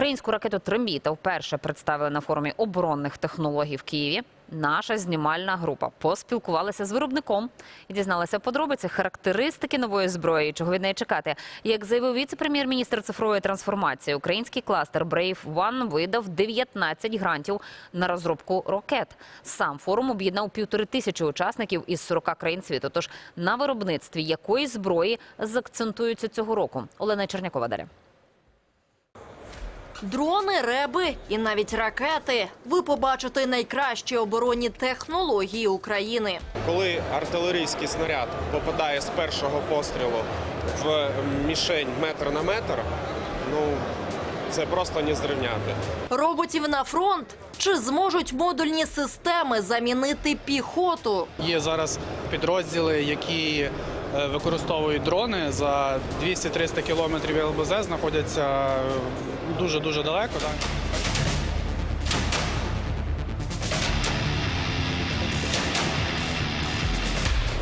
Українську ракету Трембіта вперше представили на форумі оборонних технологій в Києві. Наша знімальна група поспілкувалася з виробником і дізналася подробиці характеристики нової зброї, чого від неї чекати. Як заявив віце-прем'єр-міністр цифрової трансформації, український кластер Brave One видав 19 грантів на розробку ракет. Сам форум об'єднав півтори тисячі учасників із 40 країн світу. Тож на виробництві якої зброї закцентуються цього року. Олена Чернякова далі. Дрони, реби і навіть ракети. Ви побачите найкращі оборонні технології України. Коли артилерійський снаряд попадає з першого пострілу в мішень метр на метр, ну це просто не зрівняти. Роботів на фронт. Чи зможуть модульні системи замінити піхоту? Є зараз підрозділи, які е, використовують дрони за 200-300 кілометрів ЛБЗ, знаходяться дуже дуже далеко. Так.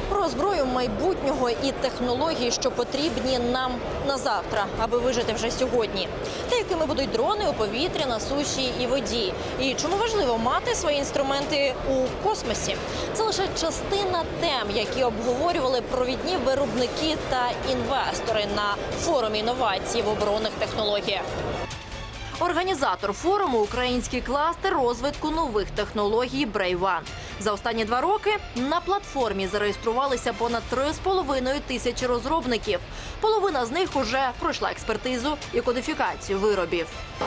Про зброю майбутнього і технології, що потрібні нам на завтра, аби вижити вже сьогодні. Та якими будуть дрони у повітрі, на суші і воді. І чому важливо мати свої інструменти у космосі? Це лише частина тем, які обговорювали провідні виробники та інвестори на форумі інновацій в оборонних технологіях. Організатор форуму український кластер розвитку нових технологій Брейван. За останні два роки на платформі зареєструвалися понад 3,5 тисячі розробників. Половина з них уже пройшла експертизу і кодифікацію виробів.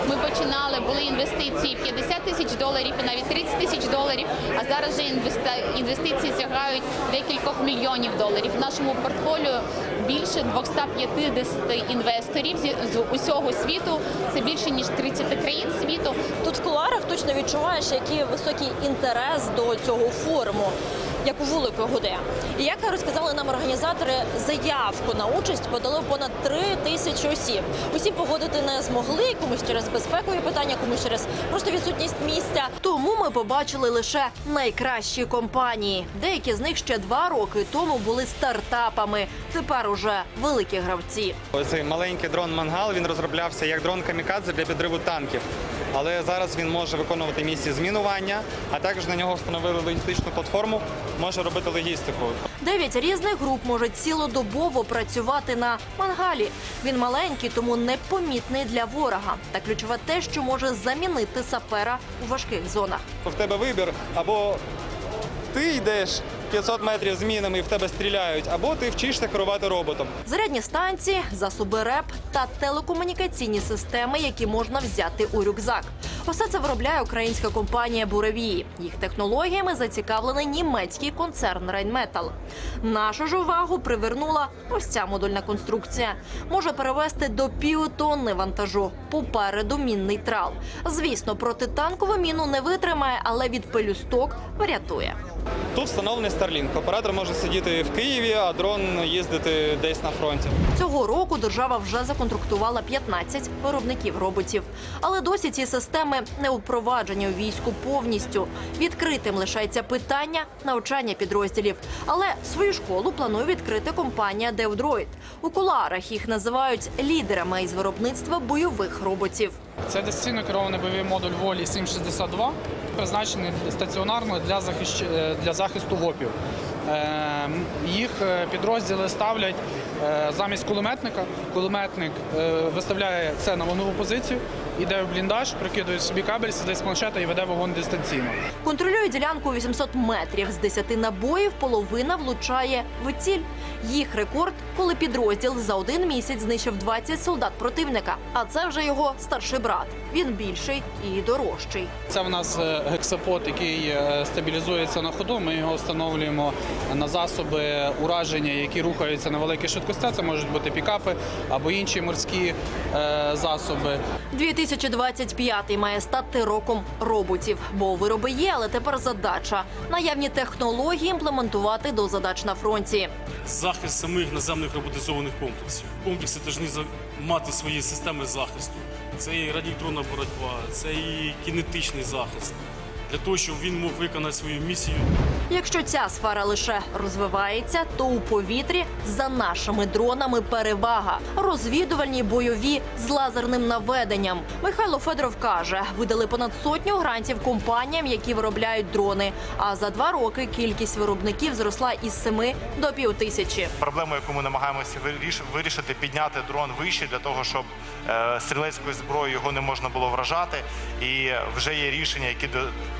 Ми починали, були інвестиції 50 тисяч доларів і навіть 30 тисяч доларів. А зараз інвеста- інвестиції сягають декількох мільйонів доларів. В нашому портфоліо більше 250 інвесторів з усього світу. Це більше ніж 30 країн світу. Точно відчуваєш, який високий інтерес до цього форуму. Як у вулику гуде. І як розказали нам організатори, заявку на участь подали понад три тисячі осіб. Усі погодити не змогли, комусь через безпекові питання, комусь через просто відсутність місця. Тому ми побачили лише найкращі компанії. Деякі з них ще два роки тому були стартапами. Тепер уже великі гравці. Цей маленький дрон Мангал він розроблявся як дрон камікадзе для підриву танків. Але зараз він може виконувати місії змінування, а також на нього встановили логістичну платформу, може робити логістику. Дев'ять різних груп можуть цілодобово працювати на мангалі. Він маленький, тому непомітний для ворога. Та ключове те, що може замінити сапера у важких зонах. В тебе вибір або ти йдеш 500 метрів з мінами і в тебе стріляють, або ти вчишся керувати роботом. Зарядні станції, засоби РЕП та телекомунікаційні системи, які можна взяти у рюкзак. Усе це виробляє українська компанія Буревії. Їх технологіями зацікавлений німецький концерн Рейнметал. Нашу ж увагу привернула ось ця модульна конструкція. Може перевести до півтонни вантажу. Попереду мінний трал. Звісно, протитанкову міну не витримає, але від пелюсток врятує. Тут встановлений Starlink. Оператор може сидіти в Києві, а дрон їздити десь на фронті. Цього року держава вже законтрактувала 15 виробників роботів. Але досі ці системи не впроваджені у війську повністю. Відкритим лишається питання навчання підрозділів. Але свою школу планує відкрити компанія DevDroid. У куларах їх називають лідерами із виробництва бойових роботів. Це дистанційно керований бойовий модуль волі 762, призначений стаціонарно для, захищ... е, для захисту ВОПів. Е, Їх е, підрозділи ставлять замість кулеметника. Кулеметник виставляє це на вогневу позицію, іде в бліндаж, прикидує собі кабель, сидить з планшета і веде вогонь дистанційно. Контролює ділянку 800 метрів. З 10 набоїв половина влучає в ціль. Їх рекорд, коли підрозділ за один місяць знищив 20 солдат противника. А це вже його старший брат. Він більший і дорожчий. Це в нас е, гексапод, який е, стабілізується на ходу. Ми його встановлюємо на засоби ураження, які рухаються на великій швидкості. Це можуть бути пікапи або інші морські е, засоби. 2025 має стати роком роботів, бо вироби є, але тепер задача наявні технології імплементувати до задач на фронті. захист самих наземних роботизованих комплексів. Комплекси повинні мати свої системи захисту. Це і радіоелектронна боротьба, це і кінетичний захист. Для того, щоб він мог виконати свою місію Якщо ця сфера лише розвивається, то у повітрі за нашими дронами перевага. Розвідувальні бойові з лазерним наведенням. Михайло Федоров каже, видали понад сотню грантів компаніям, які виробляють дрони. А за два роки кількість виробників зросла із семи до півтисячі. проблему, яку ми намагаємося виріш- вирішити, підняти дрон вище для того, щоб е, стрілецькою зброєю його не можна було вражати. І вже є рішення, які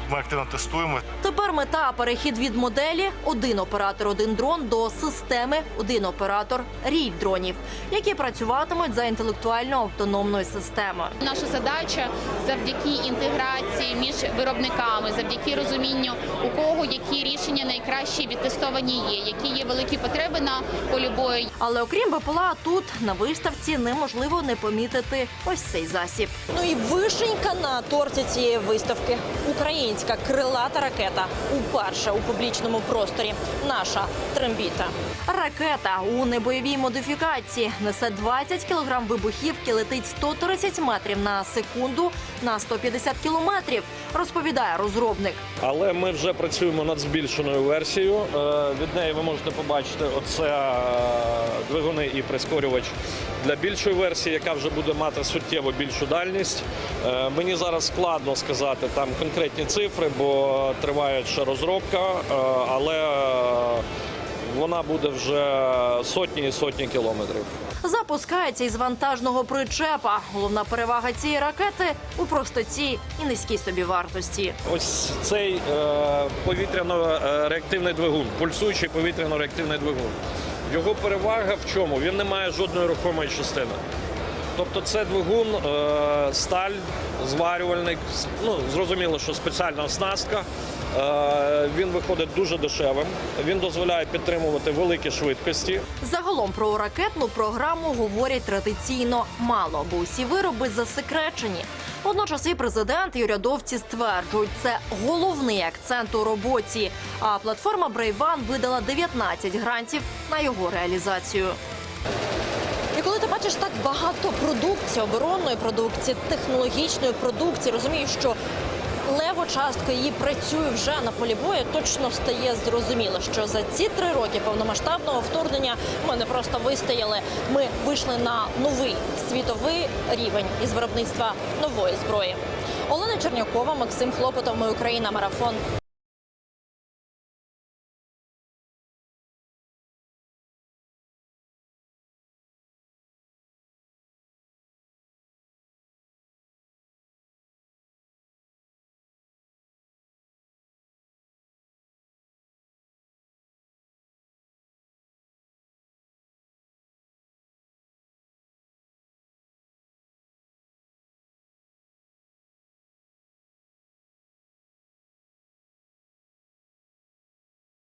ми активно тестуємо. Тепер мета перехід від моделі один оператор, один дрон до системи один оператор рій дронів, які працюватимуть за інтелектуально автономною системою. Наша задача завдяки інтеграції між виробниками, завдяки розумінню, у кого які рішення найкращі відтестовані є, які є великі потреби на полі бою. Але окрім БПЛА, тут на виставці неможливо не помітити ось цей засіб. Ну і вишенька на торті цієї виставки. Українська крилата ракета уперше у публічному просторі. Наша трембіта. Ракета у небойовій модифікації несе 20 кілограм вибухівки, летить 130 метрів на секунду на 150 кілометрів. Розповідає розробник. Але ми вже працюємо над збільшеною версією. Е, Від неї ви можете побачити оце е, двигуни і прискорювач для більшої версії, яка вже буде мати суттєво більшу дальність. Е, Мені зараз складно сказати там конкретні цифри, бо триває ще розробка, але е, вона буде вже сотні і сотні кілометрів. Запускається із вантажного причепа. Головна перевага цієї ракети у простоті і низькій собівартості. Ось цей е, повітряно-реактивний двигун, пульсуючий повітряно-реактивний двигун. Його перевага в чому? Він не має жодної рухомої частини. Тобто це двигун, е, сталь, зварювальник, ну, зрозуміло, що спеціальна оснастка. Е, він виходить дуже дешевим, він дозволяє підтримувати великі швидкості. Загалом про ракетну програму говорять традиційно мало, бо усі вироби засекречені. Водночас і президент, і урядовці стверджують, це головний акцент у роботі. А платформа Брейван видала 19 грантів на його реалізацію. І коли ти бачиш так багато продукції, оборонної продукції, технологічної продукції, розумієш, що леву частку її працює вже на полі бою, точно стає зрозуміло, що за ці три роки повномасштабного вторгнення ми не просто вистояли, ми вийшли на новий світовий рівень із виробництва нової зброї. Олена Чернякова, Максим Хлопотов, ми Україна, марафон.